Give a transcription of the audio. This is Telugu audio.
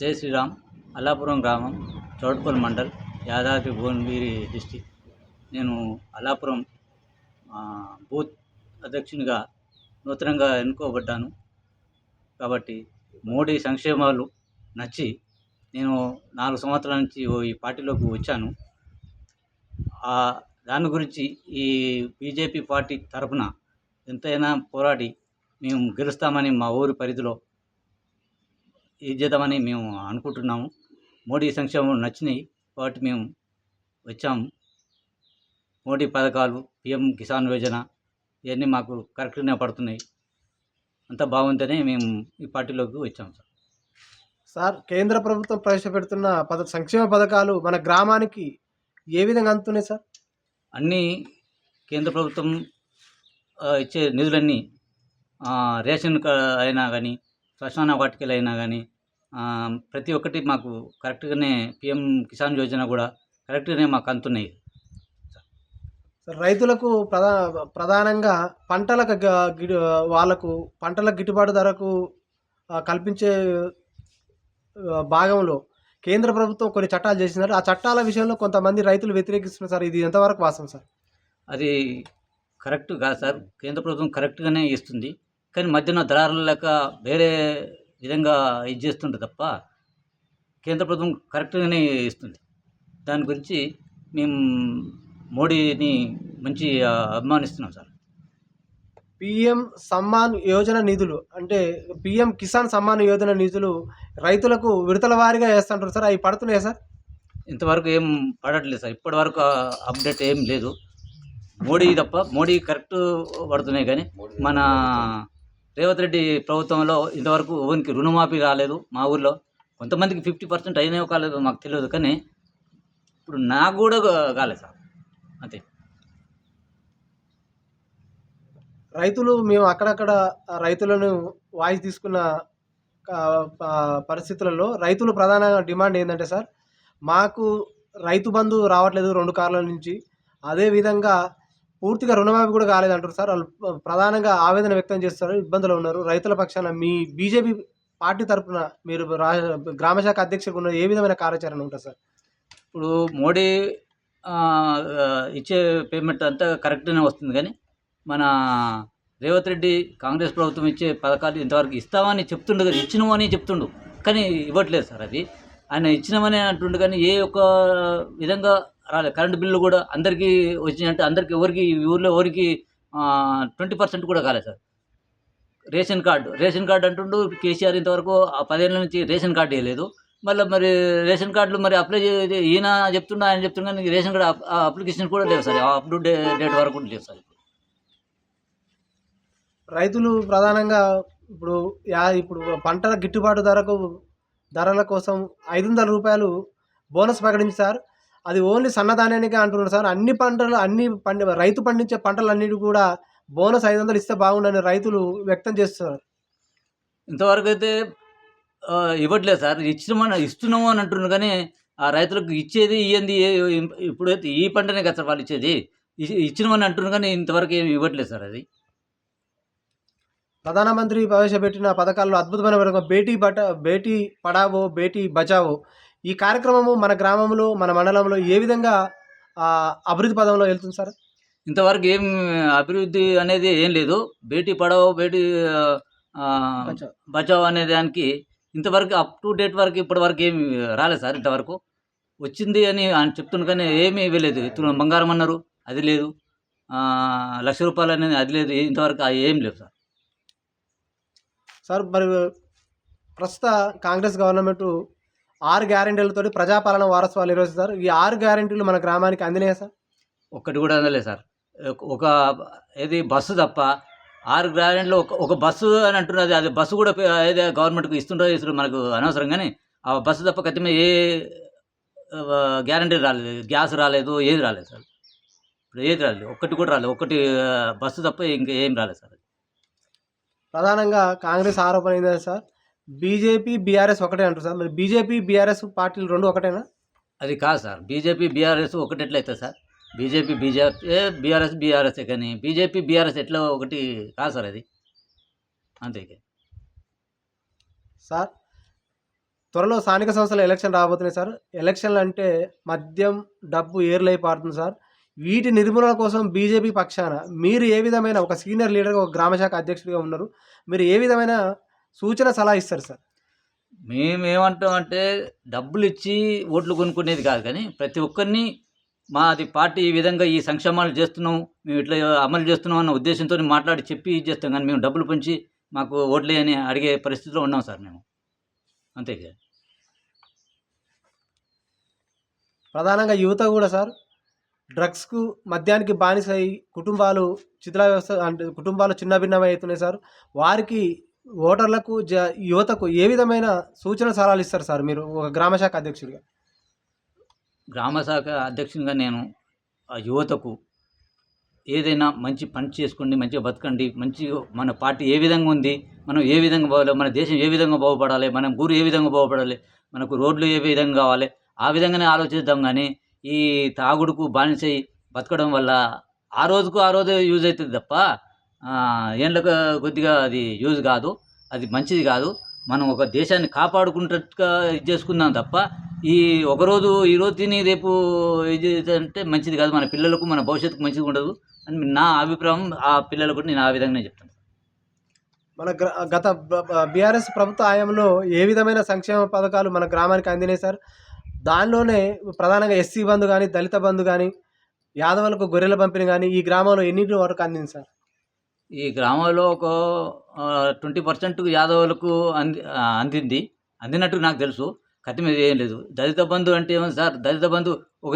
జై శ్రీరామ్ అల్లాపురం గ్రామం చౌటుపల్లి మండల్ యాదాద్రి భువనగిరి డిస్టిక్. నేను అల్లాపురం బూత్ అధ్యక్షునిగా నూతనంగా ఎన్నుకోబడ్డాను. కాబట్టి మోడీ సంక్షేమాలు నచ్చి నేను నాలుగు సంవత్సరాల నుంచి ఓ ఈ పార్టీలోకి వచ్చాను. దాని గురించి ఈ బీజేపీ పార్టీ తరఫున ఎంతైనా పోరాడి మేము గెలుస్తామని మా ఊరి పరిధిలో ఇది చేద్దామని మేము అనుకుంటున్నాము. మోడీ సంక్షేమం నచ్చినాయి. కాబట్టి మేము వచ్చాము. మోడీ పథకాలు పిఎం కిసాన్ యోజన ఇవన్నీ మాకు కరెక్ట్గానే పడుతున్నాయి. అంతా బాగుంటేనే మేము ఈ పార్టీలోకి వచ్చాము సార్. సార్ కేంద్ర ప్రభుత్వం ప్రవేశపెడుతున్న పద సంక్షేమ పథకాలు మన గ్రామానికి ఏ విధంగా అందుతున్నాయి సార్? అన్నీ కేంద్ర ప్రభుత్వం ఇచ్చే నిధులన్నీ రేషన్ అయినా కానీ శ్మశాన వాటికలు అయినా కానీ ప్రతి ఒక్కటి మాకు కరెక్ట్గానే పిఎం కిసాన్ యోజన కూడా కరెక్ట్గానే మాకు అందుతున్నాయి. సార్ రైతులకు ప్రధా ప్రధానంగా పంటలకు వాళ్ళకు పంటల గిట్టుబాటు ధరకు కల్పించే భాగంలో కేంద్ర ప్రభుత్వం కొన్ని చట్టాలు చేసినారు ఆ చట్టాల విషయంలో కొంతమంది రైతులు వ్యతిరేకిస్తున్నారు సార్. ఇది ఎంతవరకు వాస్తవం సార్? అది కరెక్ట్ కాదు సార్. కేంద్ర ప్రభుత్వం కరెక్ట్గానే ఇస్తుంది కానీ మధ్యన దళారులు లేక వేరే విధంగా ఇది చేస్తుంటే తప్ప కేంద్ర ప్రభుత్వం కరెక్ట్గానే ఇస్తుంది. దాని గురించి మేము మోడీని మంచి అభిమానిస్తున్నాం సార్. పిఎం సమ్మాన్ యోజన నిధులు అంటే పిఎం కిసాన్ సమ్మాన్ యోజన నిధులు రైతులకు విడతల వారీగా వేస్తుంటారు సార్. అవి పడుతున్నాయి సార్? ఇంతవరకు ఏం పడట్లేదు సార్. ఇప్పటి వరకు అప్డేట్ ఏం లేదు. మోడీ తప్ప మోడీ కరెక్ట్ పడుతున్నాయి కానీ మన రేవంత్ రెడ్డి ప్రభుత్వంలో ఇంతవరకు ఎవరికి రుణమాఫీ రాలేదు మా ఊర్లో. కొంతమందికి ఫిఫ్టీ పర్సెంట్ అయినా కాలేదు మాకు తెలియదు కానీ ఇప్పుడు నాకు కూడా కాలేదు సార్. అంతే. రైతులు మేము అక్కడక్కడ రైతులను వాయిస్ తీసుకున్న పరిస్థితులలో రైతులు ప్రధాన డిమాండ్ ఏంటంటే సార్ మాకు రైతు బంధు రావట్లేదు రెండు కార్ల నుంచి. అదేవిధంగా పూర్తిగా రుణమాఫీ కూడా కాలేదంటారు సార్. వాళ్ళు ప్రధానంగా ఆవేదన వ్యక్తం చేస్తారు ఇబ్బందులు ఉన్నారు. రైతుల పక్షాన మీ బీజేపీ పార్టీ తరఫున మీరు రా గ్రామ శాఖ అధ్యక్షుడు ఉన్న ఏ విధమైన కార్యాచరణ ఉంటుంది సార్? ఇప్పుడు మోడీ ఇచ్చే పేమెంట్ అంతా కరెక్ట్గానే వస్తుంది కానీ మన రేవంత్ రెడ్డి కాంగ్రెస్ ప్రభుత్వం ఇచ్చే పథకాలు ఇంతవరకు ఇస్తామని చెప్తుండు కానీ అని చెప్తుండు. కానీ ఇవ్వట్లేదు సార్ అది. ఆయన ఇచ్చినామని అంటుండు కానీ ఏ ఒక్క విధంగా రాలేదు కరెంటు బిల్లు కూడా అందరికీ వచ్చినట్టు అందరికి ఎవరికి ఈ ఊర్లో ఎవరికి ట్వంటీ పర్సెంట్ కూడా కాలేదు sir. Ration card ration card అంటుండు కేసీఆర్ ఇంతవరకు ఆ పదేళ్ళ నుంచి రేషన్ కార్డు వేయలేదు. మళ్ళీ మరి రేషన్ కార్డులు మరి అప్లై చే ఈయన చెప్తున్నా ఆయన చెప్తున్నా నీకు రేషన్ కార్డు అప్లికేషన్ కూడా లేవు సార్. అప్ టు డే- డేట్ వరకు కూడా లేవు సార్. రైతులు ప్రధానంగా ఇప్పుడు యా ఇప్పుడు పంటల గిట్టుబాటు ధరకు ధరల కోసం ఐదు వందల రూపాయలు బోనస్ ప్రకటించారు. అది ఓన్లీ సన్నధాన్యానికే అంటున్నారు సార్. అన్ని పంటలు అన్ని పండి రైతు పండించే పంటలన్నిటి కూడా బోనస్ ఐదు వందలు ఇస్తే బాగుండని రైతులు వ్యక్తం చేస్తున్నారు. ఇంతవరకు అయితే ఇవ్వట్లేదు సార్. ఇచ్చినామని ఇస్తున్నాము అని అంటున్నారు కానీ ఆ రైతులకు ఇచ్చేది ఇయ్యంది ఇప్పుడైతే ఈ పంటనే కదా సార్ వాళ్ళు ఇచ్చేది. ఇచ్చినామని అంటున్నారు కానీ ఇంతవరకు ఏమి ఇవ్వట్లేదు సార్ అది. ప్రధానమంత్రి ప్రవేశపెట్టిన పథకాల్లో అద్భుతమైన పథకం బేటీ బట బేటీ పడావో బేటీ బచావో ఈ కార్యక్రమము మన గ్రామంలో మన మండలంలో ఏ విధంగా అభివృద్ధి పదంలో వెళ్తుంది సార్? ఇంతవరకు ఏం అభివృద్ధి అనేది ఏం లేదు. బేటీ పడావో బేటీ బచావో. అనే దానికి ఇంతవరకు అప్ టు డేట్ వరకు ఇప్పటి వరకు ఏమి రాలేదు సార్ ఇంతవరకు. వచ్చింది అని ఆయన చెప్తున్నారు కానీ ఏమీ ఇవ్వలేదు. ఇతను బంగారం అన్నారు అది లేదు. లక్ష రూపాయలు అనేది అది లేదు. ఇంతవరకు ఏం లేవు సార్. సార్ మరి ప్రస్తుత కాంగ్రెస్ గవర్నమెంట్ ఆరు గ్యారెంటీలతోటి ప్రజాపాలన వారసత్వాలు నిర్వహిస్తారు ఈ ఆరు గ్యారెంటీలు మన గ్రామానికి అందినాయా సార్? ఒక్కటి కూడా అందలేదు సార్. ఒక- ఏది బస్సు తప్ప ఆరు గ్రాండ్లో ఒక ఒక బస్సు అని అంటున్నది. అది బస్సు కూడా ఏదో గవర్నమెంట్కి ఇస్తుండో ఇస్తుండో మనకు అనవసరం కానీ ఆ బస్సు తప్ప కత్తిమే ఏ గ్యారంటీ రాలేదు. గ్యాస్ రాలేదు ఏది రాలేదు సార్. ఇప్పుడు ఏది రాలేదు. ఒక్కటి కూడా రాలేదు. ఒక్కటి బస్సు తప్ప ఇంకా ఏం రాలేదు సార్ ప్రధానంగా కాంగ్రెస్ ఆరోపణ ఏంటంటే సార్ బీజేపీ బీఆర్ఎస్ ఒకటే అంటారు సార్. మరి బీజేపీ బీఆర్ఎస్ పార్టీలు రెండు ఒకటేనా? అది కాదు సార్. బీజేపీ బీఆర్ఎస్ ఒకటి ఎట్లయితే sir. BJP BJP BRS BRS కానీ బీజేపీ బీఆర్ఎస్ ఎట్లా ఒకటి కాదు సార్ అది. అంతే. సార్ త్వరలో స్థానిక సంస్థల ఎలక్షన్ రాబోతున్నాయి సార్. ఎలక్షన్లు అంటే మద్యం డబ్బు ఏర్లై పారుతుంది సార్. వీటి నిర్మూలన కోసం బీజేపీ పక్షాన మీరు ఏ విధమైన ఒక సీనియర్ లీడర్గా ఒక గ్రామశాఖ అధ్యక్షుడిగా ఉన్నారు? మీరు ఏ విధమైన సూచన సలహా ఇస్తారు సార్. మేమేమంటామంటే డబ్బులు ఇచ్చి ఓట్లు కొనుక్కునేది కాదు కానీ ప్రతి ఒక్కరిని మాది పార్టీ ఈ విధంగా ఈ సంక్షేమాలు చేస్తున్నాం మేము ఇట్లా అమలు చేస్తున్నాం అన్న ఉద్దేశంతో మాట్లాడి చెప్పి ఇది చేస్తాం కానీ మేము డబ్బులు పంచి మాకు ఓట్లే అని అడిగే పరిస్థితిలో ఉన్నాం సార్ మేము. అంతే కదా? ప్రధానంగా యువత కూడా సార్ డ్రగ్స్కు మద్యానికి బానిసై కుటుంబాలు చిత్ర వ్యవస్థ అంటే కుటుంబాలు చిన్న భిన్నమై అవుతున్నాయి సార్. వారికి ఓటర్లకు జ యువతకు ఏ విధమైన సూచన సలహాలు ఇస్తారు సార్ మీరు? ఒక గ్రామశాఖ అధ్యక్షుడిగా. గ్రామ శాఖ అధ్యక్షునిగా నేను ఆ యువతకు ఏదైనా మంచి పని చేసుకోండి మంచిగా బతకండి మంచి మన పార్టీ ఏ విధంగా ఉంది మనం ఏ విధంగా బాగాలి మన దేశం ఏ విధంగా బాగుపడాలి మన ఊరు ఏ విధంగా బాగుపడాలి మనకు రోడ్లు ఏ విధంగా కావాలి ఆ విధంగానే ఆలోచిద్దాం కానీ ఈ తాగుడుకు బానిసై బతకడం వల్ల ఆ రోజుకు ఆ రోజే యూజ్ అవుతుంది తప్ప ఏండ్లకు కొద్దిగా అది యూజ్ కాదు అది మంచిది కాదు. మనం ఒక దేశాన్ని కాపాడుకుంటట్టుగా ఇది చేసుకుందాం తప్ప ఈ ఒకరోజు ఈ రోజు తిని రేపు ఇది అంటే మంచిది కాదు. మన పిల్లలకు మన భవిష్యత్తుకు మంచిది ఉండదు అని నా అభిప్రాయం. ఆ పిల్లలకు నేను ఆ విధంగానే చెప్తాను. మన గ్ర గత బీఆర్ఎస్ ప్రభుత్వ హయాంలో ఏ విధమైన సంక్షేమ పథకాలు మన గ్రామానికి అందినాయి సార్? దానిలోనే ప్రధానంగా ఎస్సీ బంధు కానీ దళిత బంధు కానీ యాదవులకు గొర్రెల పంపిణీ కానీ ఈ గ్రామంలో ఎన్నింటి వరకు అందింది సార్? ఈ గ్రామంలో ఒక ట్వంటీ పర్సెంట్ యాదవులకు అంది అందింది. అందినట్టు నాకు తెలుసు. కత్తి మీద ఏం లేదు. దళిత బంధు అంటే ఏమో సార్ దళిత బంధు ఒక